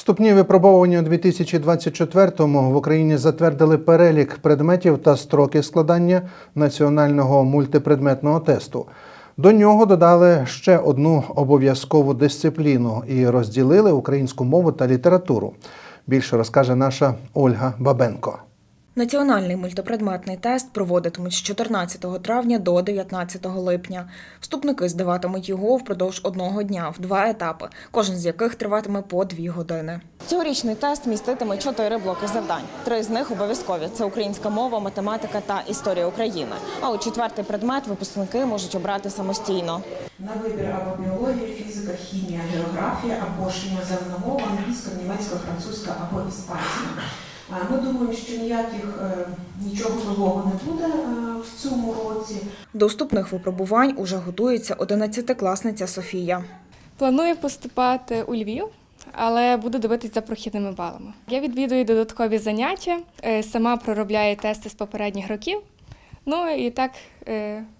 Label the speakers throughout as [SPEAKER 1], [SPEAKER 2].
[SPEAKER 1] Вступні випробовування у 2024-му в Україні затвердили перелік предметів та строки складання національного мультипредметного тесту. До нього додали ще одну обов'язкову дисципліну і розділили українську мову та літературу. Більше розкаже наша Ольга Бабенко.
[SPEAKER 2] Національний мультипредметний тест проводитимуть з 14 травня до 19 липня. Вступники здаватимуть його впродовж одного дня в два етапи, кожен з яких триватиме по дві години. Цьогорічний тест міститиме чотири блоки завдань. Три з них обов'язкові: це українська мова, математика та історія України. А от четвертий предмет випускники можуть обрати самостійно.
[SPEAKER 3] На вибір або біологія, фізика, хімія, географія, або ж іноземна мова, англійська, німецька, французька або іспанська. А Ми думаємо, що ніяких е, нічого нового не буде е, в цьому році.
[SPEAKER 2] До вступних випробувань уже готується 11-класниця Софія.
[SPEAKER 4] Планую поступати у Львів, але буду дивитися за прохідними балами. Я відвідую додаткові заняття, е, сама проробляю тести з попередніх років. Ну і так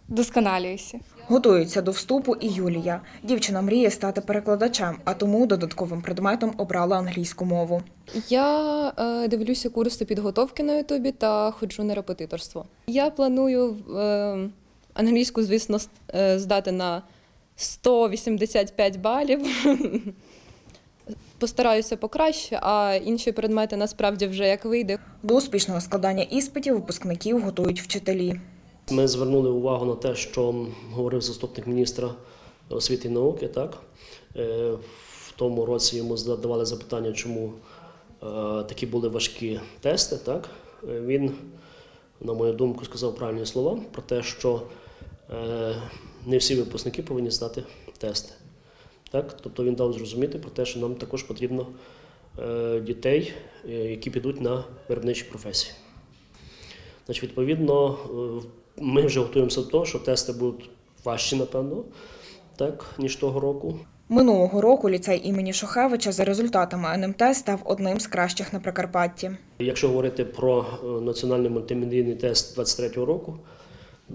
[SPEAKER 4] досконалююся.
[SPEAKER 2] Готується до вступу і Юлія. Дівчина мріє стати перекладачем, а тому додатковим предметом обрала англійську мову.
[SPEAKER 5] Я е, дивлюся курси підготовки на Ютубі та ходжу на репетиторство. Я планую е, англійську, звісно, е, здати на 185 балів. Постараюся покраще, а інші предмети насправді вже як вийде.
[SPEAKER 2] До успішного складання іспитів випускників готують вчителі.
[SPEAKER 6] Ми звернули увагу на те, що говорив заступник міністра освіти і науки. Так Е, в тому році йому задавали запитання, чому е, такі були важкі тести. Так Е, він, на мою думку, сказав правильні слова про те, що не всі випускники повинні здати тести. Так? Тобто він дав зрозуміти про те, що нам також потрібно дітей, які підуть на виробничі професії. Значить, відповідно, ми вже готуємося до того, що тести будуть важчі, напевно, так, ніж того року.
[SPEAKER 2] Минулого року ліцей імені Шухевича за результатами НМТ став одним з кращих на Прикарпатті.
[SPEAKER 6] Якщо говорити про е, національний мультимедійний тест 23-го року,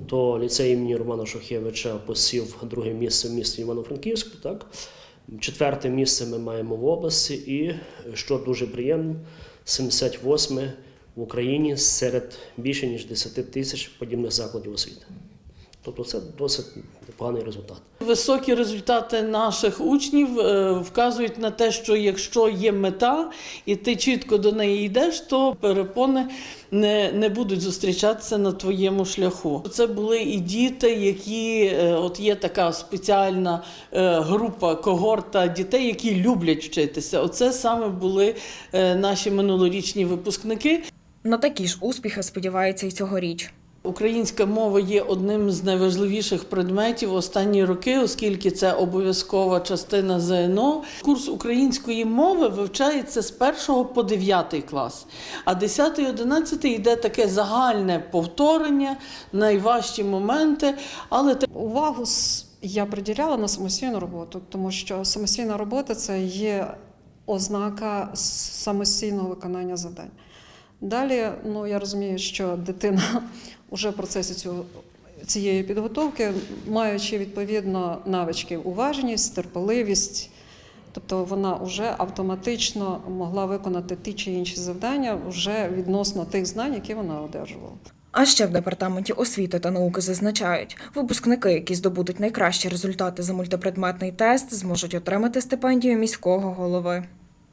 [SPEAKER 6] то ліцей імені Романа Шухевича посів друге місце в місті Івано-Франківську. Так? Четверте місце ми маємо в області, і, що дуже приємно, 78 в Україні серед більше ніж 10 тисяч подібних закладів освіти. Тобто це досить непоганий результат.
[SPEAKER 7] Високі результати наших учнів е, вказують на те, що якщо є мета і ти чітко до неї йдеш, то перепони не, не будуть зустрічатися на твоєму шляху. Це були і діти, які е, от є така спеціальна е, група, когорта дітей, які люблять вчитися. Оце саме були наші минулорічні випускники.
[SPEAKER 2] На такі ж успіхи сподівається й цьогоріч.
[SPEAKER 7] Українська мова є одним з найважливіших предметів останні роки, оскільки це обов'язкова частина ЗНО. Курс української мови вивчається з 1 по 9 клас, а 10-11 йде таке загальне повторення, найважчі моменти, але
[SPEAKER 8] Увагу я приділяла на самостійну роботу, тому що самостійна робота це є ознака самостійного виконання завдань. Далі, ну я розумію, що дитина вже в процесі цього, цієї підготовки, маючи відповідно навички уважність, терпеливість, тобто вона вже автоматично могла виконати ті чи інші завдання вже відносно тих знань, які вона одержувала.
[SPEAKER 2] А ще в департаменті освіти та науки зазначають, випускники, які здобудуть найкращі результати за мультипредметний тест, зможуть отримати стипендію міського голови.